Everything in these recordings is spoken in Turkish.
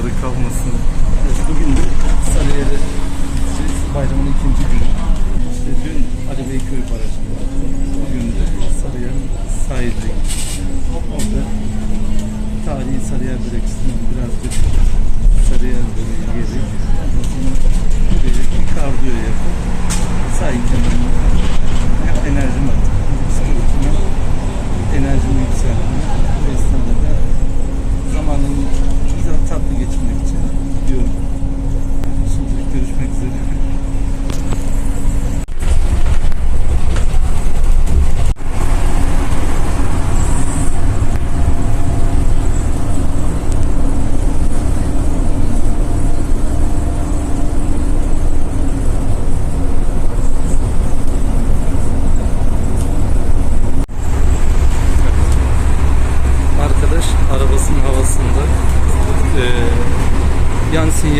ayakları kalmasın. Evet, bugün de Sarıyer'e gideceğiz. Bayramın ikinci günü. İşte dün Ali Beyköy Barajı. Bugün de Sarıyer'in sahiline gittik. Orada tarihi Sarıyer Breksi'nden birazcık Sarıyer böyle gezip ondan sonra böyle bir kardiyo yapıp sahil kenarında hem enerjim de psikolojime enerjimi yükselttim. Esnada da zamanını güzel tatlı geçirmek için gidiyorum. Şimdilik görüşmek üzere.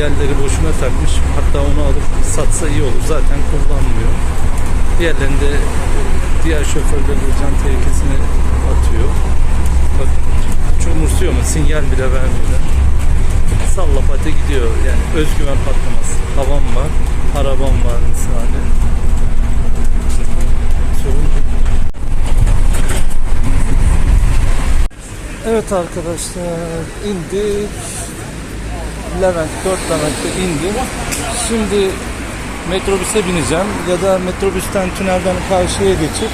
Sinyalleri boşuna takmış. Hatta onu alıp satsa iyi olur. Zaten kullanmıyor. Diğerlerinde diğer şoförlerin can tehlikesini atıyor. Bak hiç umursuyor mu? Sinyal bile vermiyor. Salla pati gidiyor. Yani özgüven patlaması. Havam var, arabam var misali. Sorun. Evet arkadaşlar indik. Levent, 4 Levent'te indim. Şimdi metrobüse bineceğim ya da metrobüsten tünelden karşıya geçip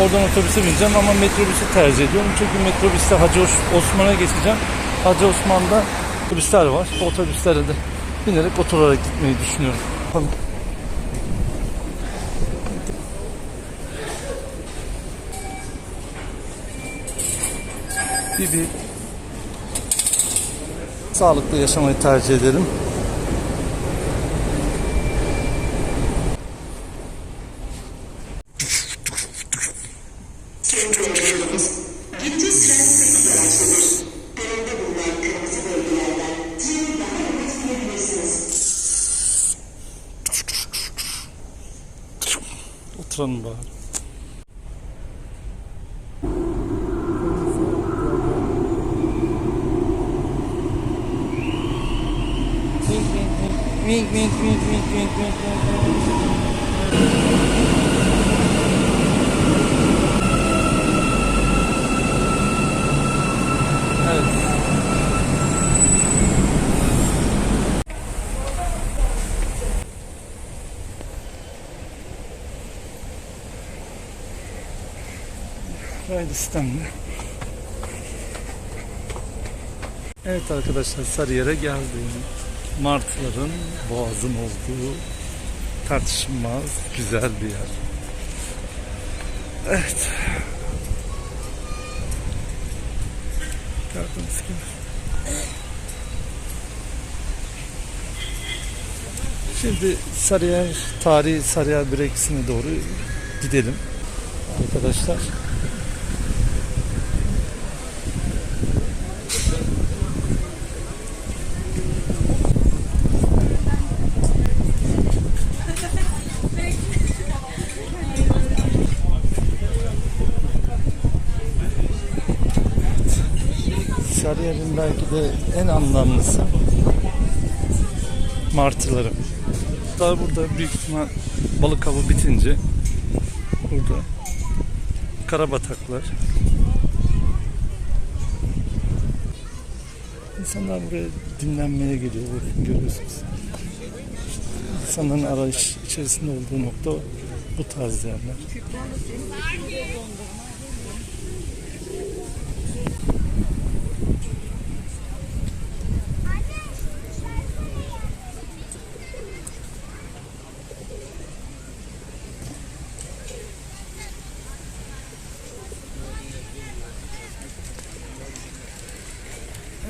oradan otobüse bineceğim ama metrobüsü tercih ediyorum. Çünkü metrobüste Hacı Os- Osman'a geçeceğim. Hacı Osman'da otobüsler var. Otobüslere de binerek oturarak gitmeyi düşünüyorum. Bakalım. bir, bir treni daha rahat binebilirsiniz. Oturalım bari. Wink, wink, wink, wink, wink, wink, sistemle. Evet arkadaşlar Sarıyer'e geldim. Martıların boğazın olduğu tartışılmaz güzel bir yer. Evet. Gördüğünüz gibi. Şimdi Sarıyer, tarihi Sarıyer Breksi'ne doğru gidelim arkadaşlar. Sarıyer'in belki de en anlamlısı martıları. Daha burada büyük ihtimal balık avı bitince burada karabataklar. İnsanlar buraya dinlenmeye geliyor. Bakın görüyorsunuz. İnsanların arayış içerisinde olduğu nokta bu tarz yerler.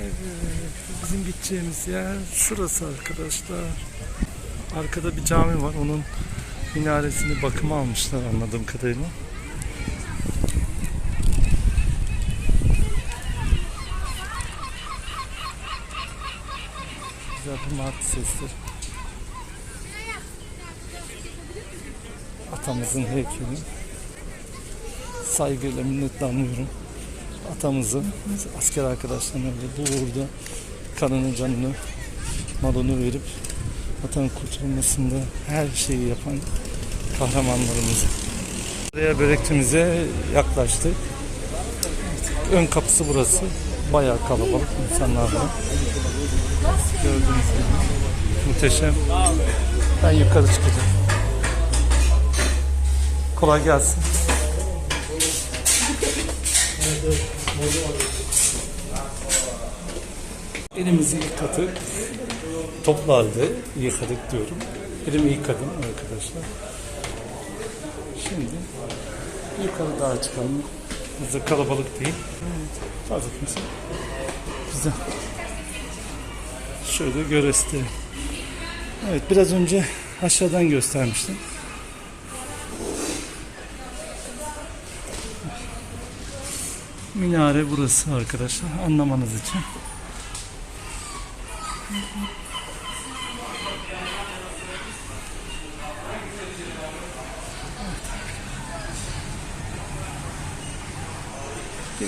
Evet, bizim gideceğimiz yer şurası arkadaşlar. Arkada bir cami var. Onun minaresini bakıma almışlar anladığım kadarıyla. Güzel bir martı sesleri. Atamızın heykeli. Saygıyla minnetle anıyorum. Atamızı, asker arkadaşlarına ve bu uğurda kanını canını malını verip vatan kurtulmasında her şeyi yapan kahramanlarımız. Buraya börekçimize yaklaştık. Ön kapısı burası. Bayağı kalabalık insanlar var. Gördüğünüz gibi. Muhteşem. Ben yukarı çıkacağım. Kolay gelsin. Elimizi yıkadık. Toplu halde yıkadık diyorum. Elimi yıkadım arkadaşlar. Şimdi yukarı daha çıkalım. Bizde kalabalık değil. Fazla kimse. Güzel. Şöyle göstereyim. Evet biraz önce aşağıdan göstermiştim. Minare burası arkadaşlar anlamanız için.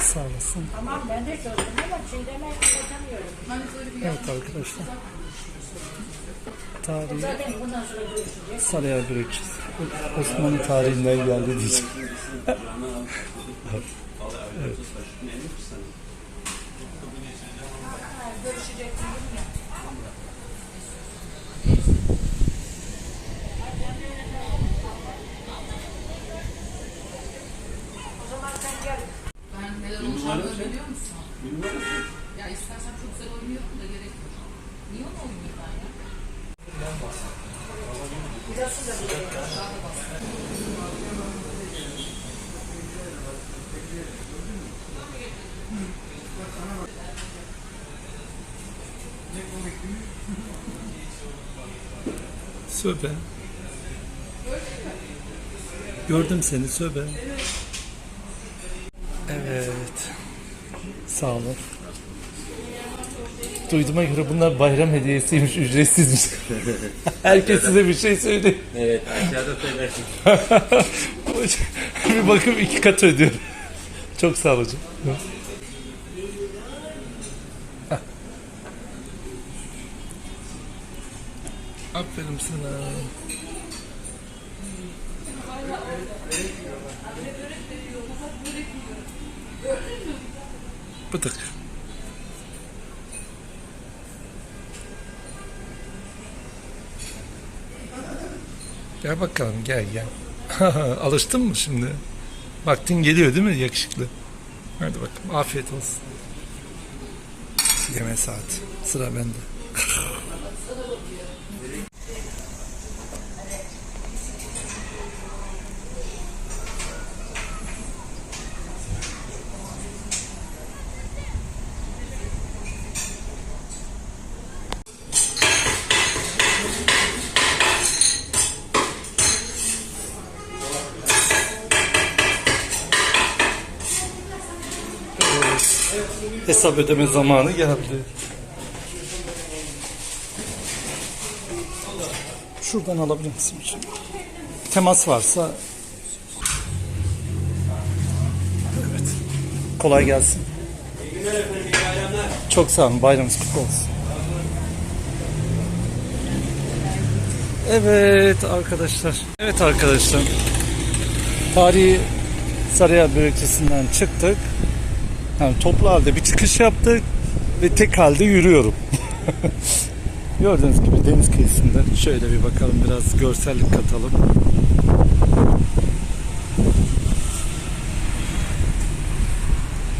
Sağ olasın. Tamam ben de çözdüm ama çiğdeme anlatamıyorum. Evet arkadaşlar. Tarihi. Sarıyer börekçisi. Osmanlı tarihinden geldi diyeceğim. Ben olacağını biliyor musun? Ya istersen çok güzel oynuyorum da gerek yok. Niye onu oynayayım ben ya? Söbe. Gördüm seni söbe. Evet. Sağ olun. Duyduğuma göre bunlar bayram hediyesiymiş, ücretsizmiş. Herkes size bir şey söyledi. Evet aşağıda söylersin. bir bakıp iki kat ödüyor. Çok sağ ol hocam. Heh. Aferin sana. Bıdık. Gel bakalım gel gel. Alıştın mı şimdi? Vaktin geliyor değil mi yakışıklı? Hadi bakalım afiyet olsun. Yeme saati. Sıra bende. Hesap ödeme zamanı geldi. Şuradan alabilir misin? hocam? Temas varsa Evet. Kolay gelsin. Çok sağ olun. Bayramınız kutlu olsun. Evet arkadaşlar. Evet arkadaşlar. Tarihi Sarıyer börekçisinden çıktık. Yani toplu halde bir çıkış yaptık ve tek halde yürüyorum. Gördüğünüz gibi deniz kıyısında şöyle bir bakalım biraz görsellik katalım.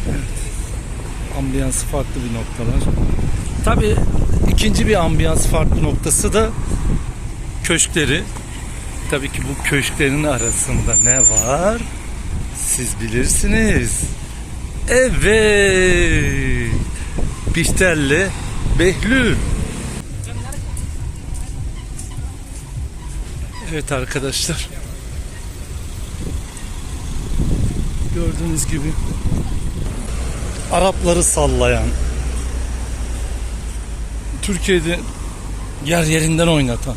Evet. Ambiyansı farklı bir noktalar. Tabii ikinci bir ambiyans farklı noktası da köşkleri. Tabii ki bu köşklerin arasında ne var? Siz bilirsiniz. Evet. Bihter'le Behlül. Evet arkadaşlar. Gördüğünüz gibi Arapları sallayan Türkiye'de yer yerinden oynatan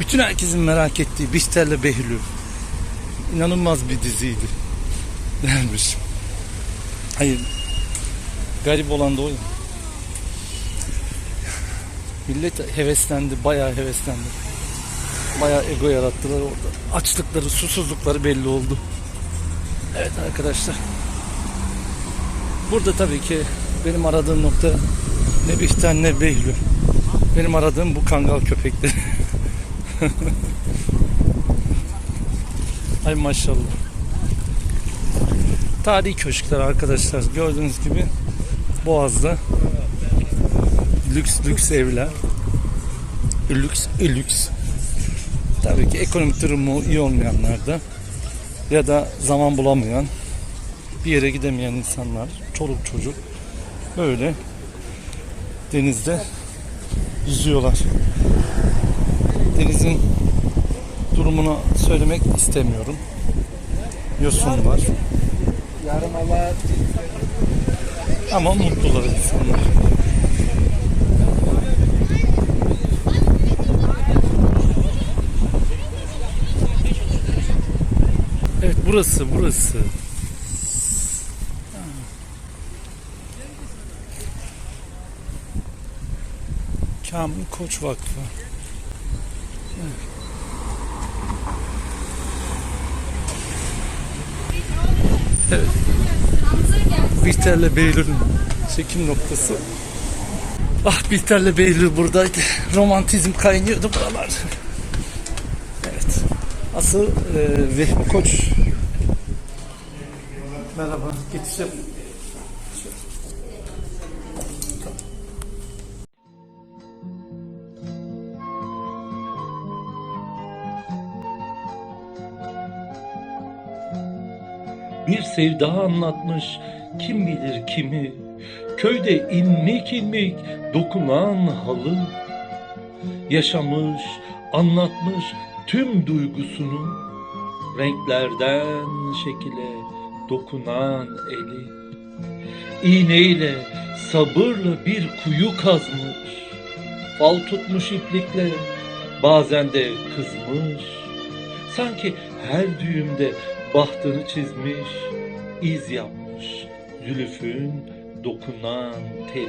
bütün herkesin merak ettiği Bihter'le Behlül inanılmaz bir diziydi dermiş. Hayır garip olan da o. Millet heveslendi, bayağı heveslendi. Bayağı ego yarattılar orada. Açlıkları, susuzlukları belli oldu. Evet arkadaşlar. Burada tabii ki benim aradığım nokta ne Bihter ne Behlül. Benim aradığım bu kangal köpekleri. Ay maşallah. Tarihi köşkler arkadaşlar. Gördüğünüz gibi Boğaz'da lüks lüks evler. Lüks lüks. Tabii ki ekonomik durumu iyi olmayanlar da ya da zaman bulamayan bir yere gidemeyen insanlar, çoluk çocuk böyle denizde yüzüyorlar. Denizin durumunu söylemek istemiyorum. Yosun var. Yarın Allah Ama mutlular insanlar. Evet burası burası. Kamil Koç Vakfı. Evet. Bihter'le Behlül'ün çekim noktası. Ah Bihter'le Behlül buradaydı. Romantizm kaynıyordu buralar. Evet. Asıl e, Vehbi Koç. Merhaba. Geçeceğim. bir sevda anlatmış. Kim bilir kimi. Köyde ilmik ilmik dokunan halı. Yaşamış anlatmış tüm duygusunu. Renklerden şekile dokunan eli. İğneyle sabırla bir kuyu kazmış. Fal tutmuş iplikle bazen de kızmış. Sanki her düğümde bahtını çizmiş, iz yapmış, zülüfün dokunan teli.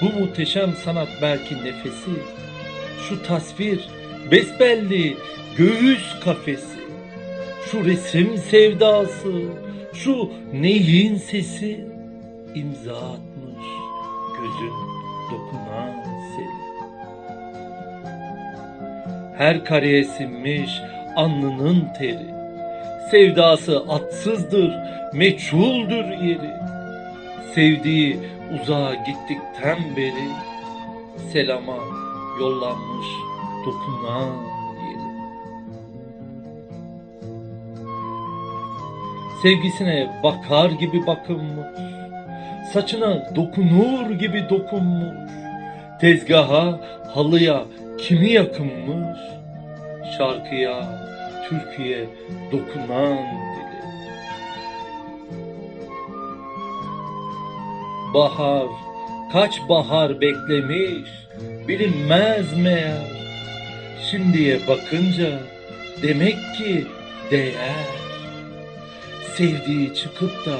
Bu muhteşem sanat belki nefesi, şu tasvir besbelli göğüs kafesi, şu resim sevdası, şu neyin sesi, imza atmış gözün dokunan seli. Her kareye sinmiş alnının teri. Sevdası atsızdır, meçhuldür yeri. Sevdiği uzağa gittikten beri selama yollanmış dokunan yeri. Sevgisine bakar gibi bakınmış, saçına dokunur gibi dokunmuş, tezgaha, halıya kimi yakınmış, şarkıya, türküye dokunan dili. Bahar, kaç bahar beklemiş, bilinmez meğer. Şimdiye bakınca demek ki değer. Sevdiği çıkıp da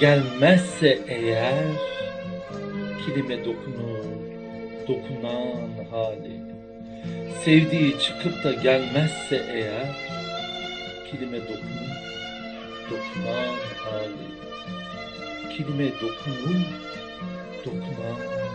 gelmezse eğer, kilime dokunur, dokunan hali sevdiği çıkıp da gelmezse eğer kilime dokunur, dokunan hali. Kilime dokunur, dokunan hali.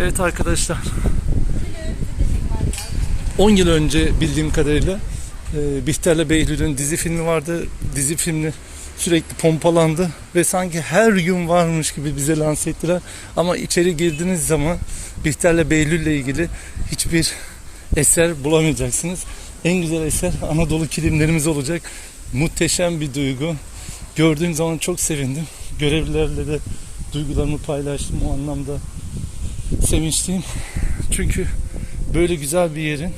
Evet arkadaşlar. 10 yıl önce bildiğim kadarıyla e, Bihter'le Behlül'ün dizi filmi vardı. Dizi filmini sürekli pompalandı ve sanki her gün varmış gibi bize lanse ettiler. Ama içeri girdiğiniz zaman Bihter'le Behlül'le ilgili hiçbir eser bulamayacaksınız. En güzel eser Anadolu kilimlerimiz olacak. Muhteşem bir duygu. Gördüğüm zaman çok sevindim. Görevlilerle de duygularımı paylaştım o anlamda sevinçliyim. Çünkü böyle güzel bir yerin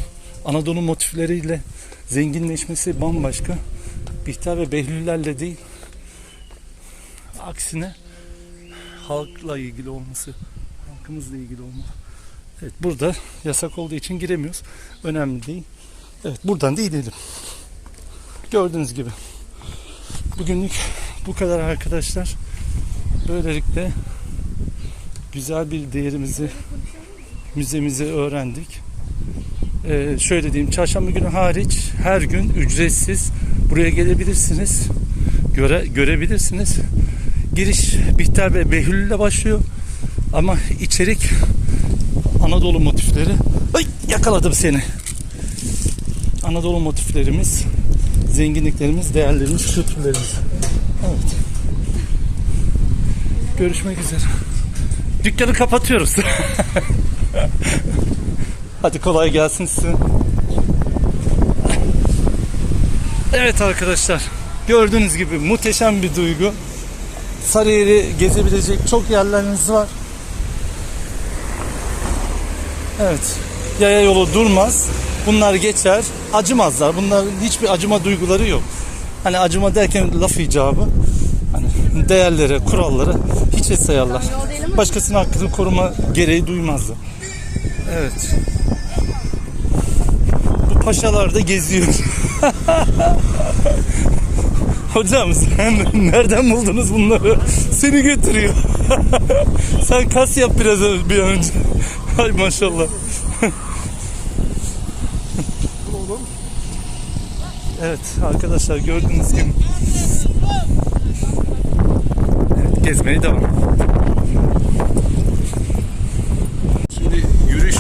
Anadolu motifleriyle zenginleşmesi bambaşka. Bihter ve Behlüllerle değil, aksine halkla ilgili olması, halkımızla ilgili olması. Evet burada yasak olduğu için giremiyoruz. Önemli değil. Evet buradan da inelim. Gördüğünüz gibi. Bugünlük bu kadar arkadaşlar. Böylelikle güzel bir değerimizi müzemizi öğrendik. Ee, şöyle diyeyim çarşamba günü hariç her gün ücretsiz buraya gelebilirsiniz. Göre, görebilirsiniz. Giriş Bihter ve Behlül ile başlıyor. Ama içerik Anadolu motifleri. Ay yakaladım seni. Anadolu motiflerimiz, zenginliklerimiz, değerlerimiz, kültürlerimiz. Evet. Görüşmek üzere. Dükkanı kapatıyoruz. Hadi kolay gelsin size. Evet arkadaşlar. Gördüğünüz gibi muhteşem bir duygu. Sarıyer'i gezebilecek çok yerleriniz var. Evet. Yaya yolu durmaz. Bunlar geçer. Acımazlar. Bunların hiçbir acıma duyguları yok. Hani acıma derken laf icabı. Hani değerlere, kurallara hiçe sayarlar. Başkasının hakkını koruma gereği duymazlar. Evet. Bu paşalar da geziyor. Hocam sen nereden buldunuz bunları? Seni götürüyor. sen kas yap biraz bir önce. Hay maşallah. evet arkadaşlar gördüğünüz gibi. Gezmeye devam. Şimdi yürüyüş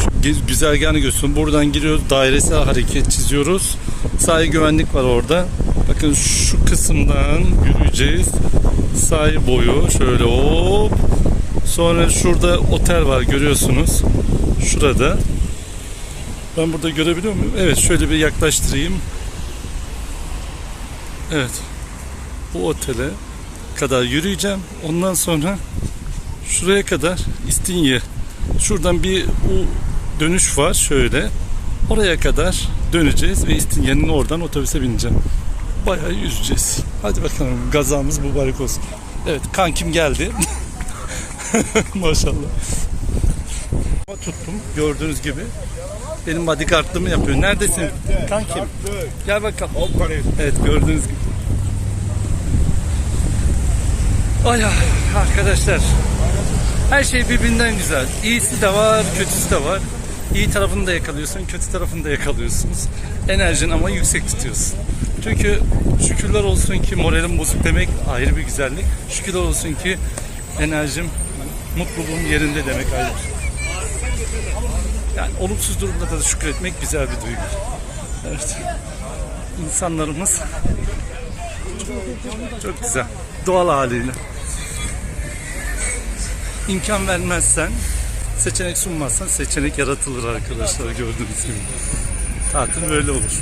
güzergahını gösteriyorum. Buradan giriyoruz. Dairesel hareket çiziyoruz. Sahil güvenlik var orada. Bakın şu kısımdan yürüyeceğiz. Sahil boyu şöyle hop. Sonra şurada otel var görüyorsunuz. Şurada. Ben burada görebiliyor muyum? Evet şöyle bir yaklaştırayım. Evet. Bu otele kadar yürüyeceğim. Ondan sonra şuraya kadar İstinye. Şuradan bir U dönüş var şöyle. Oraya kadar döneceğiz ve İstinye'nin oradan otobüse bineceğim. Bayağı yüzeceğiz. Hadi bakalım gazamız mübarek olsun. Evet kankim geldi. Maşallah. Tuttum gördüğünüz gibi. Benim bodyguardlığımı yapıyor. Neredesin? Kankim. Gel bakalım. Evet gördüğünüz gibi. Ah, arkadaşlar. Her şey birbirinden güzel. İyisi de var, kötüsü de var. İyi tarafını da yakalıyorsun, kötü tarafını da yakalıyorsunuz. Enerjin ama yüksek tutuyorsun. Çünkü şükürler olsun ki moralim bozuk demek ayrı bir güzellik. Şükürler olsun ki enerjim, mutluluğum yerinde demek ayrı şey. Yani olumsuz durumda da şükretmek güzel bir duygu. Evet. İnsanlarımız çok güzel. Doğal haliyle. İmkan vermezsen, seçenek sunmazsan seçenek yaratılır arkadaşlar gördüğünüz gibi. Tatil böyle olur.